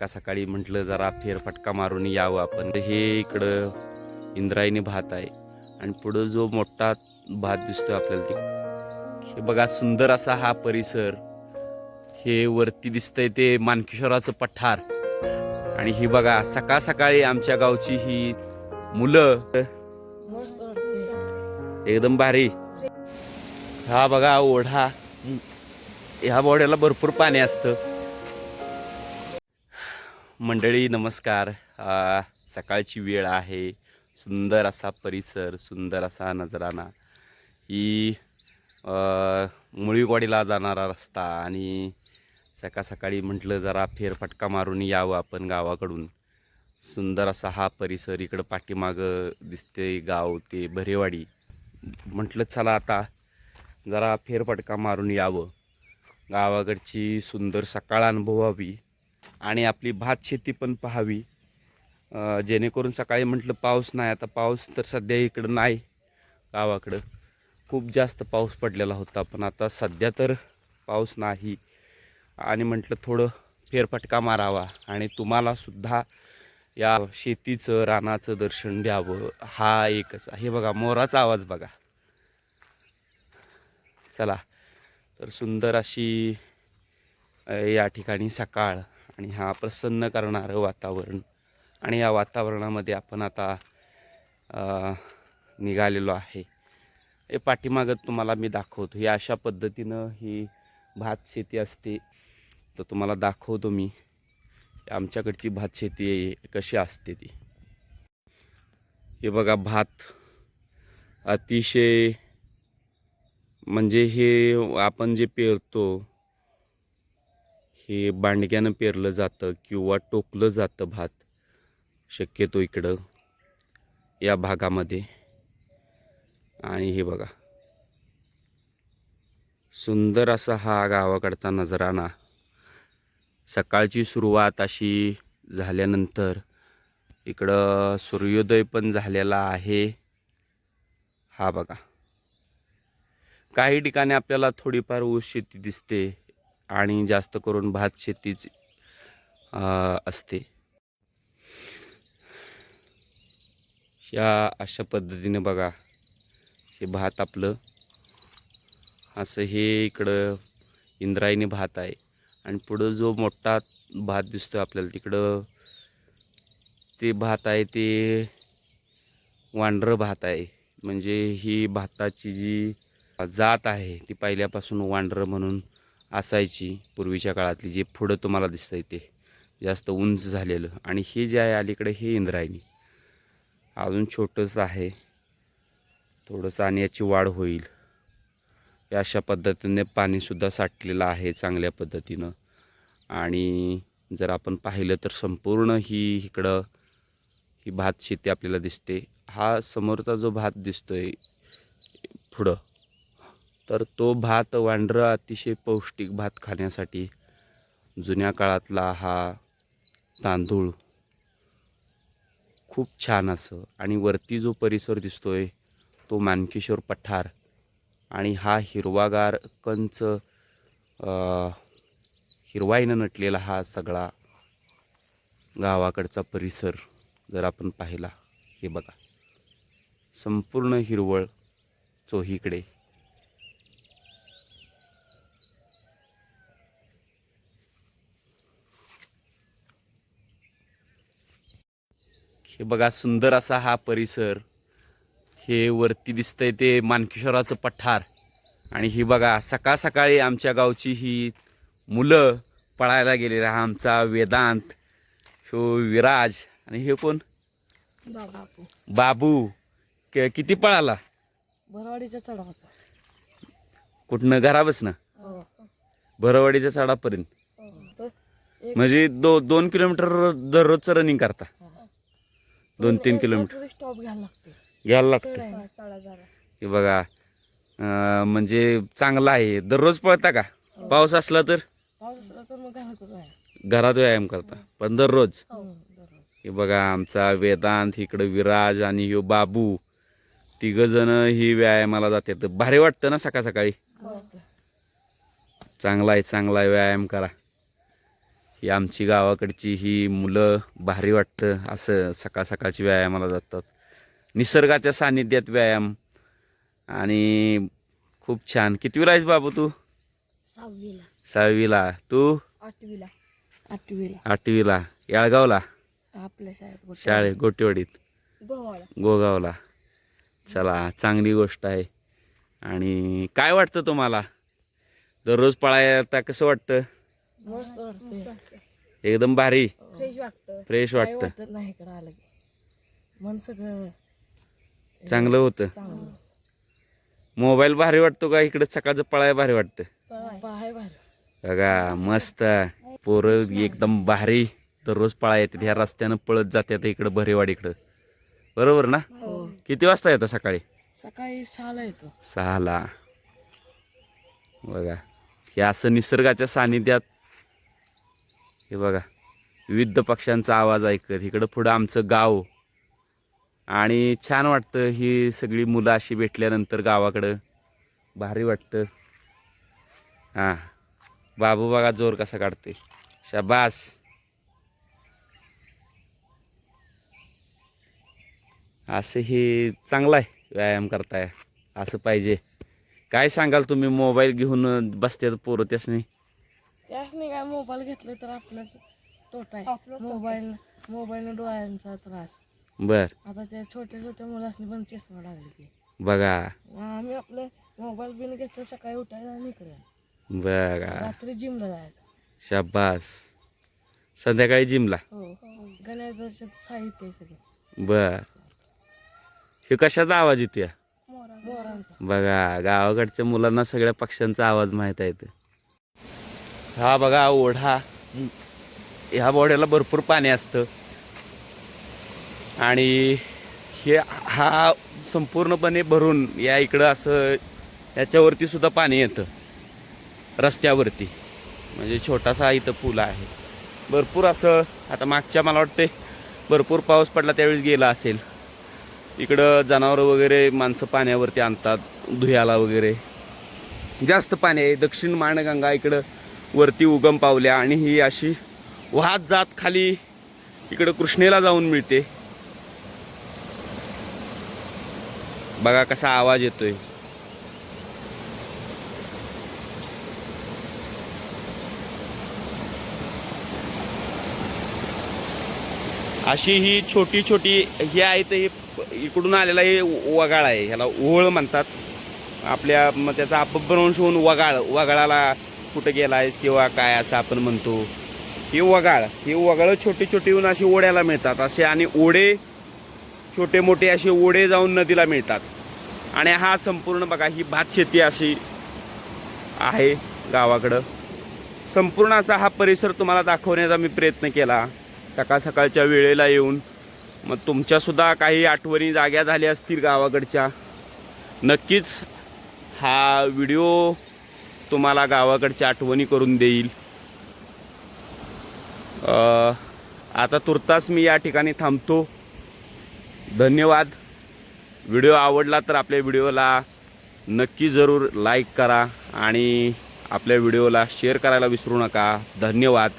का सकाळी म्हटलं जरा फेरफटका मारून यावं आपण. तर हे इकडं इंद्रायणी भात आहे. आणि पुढं जो मोठा भात दिसतोय आपल्याला ते. हे बघा सुंदर असा हा परिसर. हे वरती दिसतंय ते मानकेश्वराचं पठार. आणि ही बघा सकाळ सकाळी आमच्या गावची ही मुलं. एकदम भारी. हा बघा ओढा. ह्या बोड्याला भरपूर पाणी असतं. मंडळी नमस्कार. आ, सकाळची वेळ आहे. सुंदर असा परिसर सुंदर असा नजराणा ही मुळीवाडीला जाणारा रस्ता आणि सकाळ सकाळी म्हटलं जरा फेरफटका मारून यावं आपण गावाकडून. सुंदर असा हा परिसर इकडं पाठीमागं दिसते गाव ते भरेवाडी. म्हटलं चला आता जरा फेरफटका मारून यावं. गावाकडची सुंदर सकाळ अनुभवावी. आणि आपली भात शेती पण पाहावी. जेणेकरून सकाळी म्हटलं पाऊस नाही आता पाऊस तर सध्या इकडं नाही गावाकडं. खूप जास्त पाऊस पडलेला होता पण आता सध्या तर पाऊस नाही. आणि म्हटलं थोडं फेरफटका मारावा आणि तुम्हालासुद्धा या शेतीचं रानाचं दर्शन द्यावं. हा एकच हे बघा मोराचा आवाज बघा. चला तर सुंदर अशी या ठिकाणी सकाळ. आणि हा प्रसन्न करणारं वातावरण. आणि या वातावरणामध्ये आपण आता निघालेलो आहे. हे पाठीमागं तुम्हाला मी दाखवतो. ही अशा पद्धतीनं ही भात शेती असते. तर तुम्हाला दाखवतो मी. आमच्याकडची भात शेती कशी असते ती. हे बघा भात अतिशय म्हणजे हे आपण जे पेरतो हे बांडग्यानं पेरलं जातं किंवा टोकलं जातं भात शक्यतो इकडं या भागामध्ये. आणि हे बघा. सुंदर असा हा गावाकडचा नजराणा. सकाळची सुरुवात अशी झाल्यानंतर इकडं सूर्योदय पण झालेला आहे. हा बघा. काही ठिकाणी आपल्याला थोडीफार ऊस शेती दिसते. आणि जास्त करून भात शेतीच असते. या अशा पद्धतीने बघा हे भात आपलं असं हे इकडं इंद्रायणी भात आहे. आणि पुढं जो मोठा भात दिसतो आपल्याला तिकडं ते भात आहे ते वांढरं भात आहे. म्हणजे ही भाताची जी जात आहे ती पहिल्यापासून वांढरं म्हणून असायची पूर्वीच्या काळातली जे पुढं तुम्हाला दिसतंय ते. जास्त उंच झालेलं. आणि हे जे आहे अलीकडे हे इंद्रायणी. अजून छोटंसं आहे. थोडंसं आणि याची वाढ होईल. या अशा पद्धतीने पाणीसुद्धा साठलेलं आहे चांगल्या पद्धतीनं. आणि जर आपण पाहिलं तर संपूर्ण ही इकडं ही भात शेती आपल्याला दिसते. हा समोरचा जो भात दिसतो आहे पुढं तर तो भात वांढरं अतिशय पौष्टिक भात खाण्यासाठी जुन्या काळातला हा तांदूळ खूप छान असं. आणि वरती जो परिसर दिसतोय तो मानकेश्वर पठार. आणि हा हिरवागार कंच हिरवाईनं नटलेला हा सगळा गावाकडचा परिसर जर आपण पाहिला हे बघा. संपूर्ण हिरवळ चोहीकडे. हे बघा सुंदर असा हा परिसर. हे वरती दिसतंय ते मानकेश्वराचं पठार. आणि ही बघा सकाळ सकाळी आमच्या गावची ही मुलं पळायला गेलेले हा आमचा वेदांत ह्यो विराज. आणि हे कोण? बाबू. के- किती पळाला? भरवाडीचा चढा होता. कुठनं? घराबसनं? हो. भरवाडीच्या चढापर्यंत. एक म्हणजे दो दोन किलोमीटर दररोजचं रनिंग करता. दोन तीन किलोमीटर. स्टॉप घ्यायला लागते घ्यायला लागतं चढा जरा. हे बघा अं, म्हणजे चांगला आहे. दररोज पळता का? पाऊस असला तर? पाऊस असला तर मग आहे घरात व्यायाम करता. पण दररोज? दररोज. हे बघा आमचा वेदांत इकडं विराज आणि ह्यो बाबू तिघ जण ही व्यायामाला जातात. भारी वाटतं ना सकाळ सकाळी मस्त. चांगला आहे चांगला आहे. व्यायाम करा. ही आमची गावाकडची ही मुलं भारी वाटतं. असं सकाळ सकाळची व्यायामाला जातात. निसर्गाच्या सानिध्यात व्यायाम. आणि खूप छान. कितवीला आहेस बाबू तू? सहावीला. सहावीला. तू? आठवीला. आठवीला. आठवीला. याळगावला? आपल्या शाळेत गोटेवाडीत गोवाला गोगावला. चला चांगली गोष्ट आहे. आणि काय वाटतं तुम्हाला? दररोज पळायला कसं वाटतं? मस्त वाटते एकदम भारी. फ्रेश वाटतं फ्रेश वाटतं वाटत नाही इकडं आलं की. मन सगळं चांगलं होतं. चांगलं. मोबाईल भारी वाटतो का? इकडे सकाळचं पळायला भारी वाटतं. भारी. बघा मस्त. पोरं एकदम भारी. दररोज पळा येतात. ह्या रस्त्यानं पळत जातात इकडं भरेवाडीकडं बरोबर ना? हो. किती वाजता येतं सकाळी? सकाळी सहाला येतो. सहाला. बघा. हे असं निसर्गाच्या सानिध्यात हे बघा विविध पक्ष्यांचा आवाज ऐकत इकडं पुढं आमचं गाव. आणि छान वाटतं ही सगळी मुलं अशी भेटल्यानंतर गावाकडं. भारी वाटतं. हां. बाबू बघा जोर कसा काढते शाबास. असं हे चांगलं आहे व्यायाम करताय. असं पाहिजे. काय सांगाल तुम्ही? मोबाईल घेऊन बसतात पोरं त्याच नाही काय मोबाईल घेतले तर आपल्याच तोटा आहे. मोबाईल मोबाईल डोळ्यांचा त्रास. बर. आता त्या छोट्या छोट्या मुलांनी पण चष्मा लागले की. बघा. आम्ही आपले मोबाईल बिन घेतलं सकाळी उठायला आणि इकडे. बघा. रात्री जिमला जायचं. शाबास. संध्याकाळी जिमला. हो. गणेश साहित्य आहे सगळं. बर. हे कशाचा आवाज येतो मोरांचा. बघा गावाकडच्या मुलांना सगळ्या पक्ष्यांचा आवाज माहीत आहे इथं. हा बघा ओढा. ह्या बोड्याला भरपूर पाणी असतं. आणि हे हा संपूर्णपणे भरून या इकडं असं याच्यावरती सुद्धा पाणी येतं. रस्त्यावरती. म्हणजे छोटासा इथं पूल आहे. भरपूर असं आता मागच्या मला वाटते भरपूर पाऊस पडला त्यावेळेस गेला असेल. इकडं जनावरं वगैरे माणसं पाण्यावरती आणतात धुयाला वगैरे. जास्त पाणी आहे. दक्षिण माणगंगा इकडं वरती उगम पावल्या आणि ही अशी वाहत जात खाली इकडं कृष्णेला जाऊन मिळते. बघा कसा आवाज येतोय. अशी ही छोटी छोटी ही आहे तर हे इकडून आलेला हे वगाळ आहे. ह्याला ओळ म्हणतात. आपल्या मग त्याचा अपभ्रंश होऊन वगाळ वगाळाला कुठं गेला आहेस किंवा काय असं आपण म्हणतो. ही वगाळ ही वगाळं छोटी छोटी होऊन अशी ओढ्याला मिळतात. असे आणि ओढे छोटे मोठे असे ओढे जाऊन नदीला मिळतात. आणि हा संपूर्ण बघा ही भात शेती अशी आहे गावाकडं. संपूर्ण असा हा परिसर तुम्हाला दाखवण्याचा मी प्रयत्न केला. सकाळ सकाळच्या वेळेला येऊन. मग तुमच्यासुद्धा काही आठवणी जाग्या झाल्या असतील गावाकडच्या. नक्कीच हा व्हिडिओ तुम्हाला गावाकडच्या आठवणी करून देईल. आता तुर्तास मी या ठिकाणी थांबतो. धन्यवाद. व्हिडिओ आवडला तर आपल्या व्हिडिओला नक्की जरूर लाईक करा आणि आपल्या व्हिडिओला शेअर करायला विसरू नका. धन्यवाद.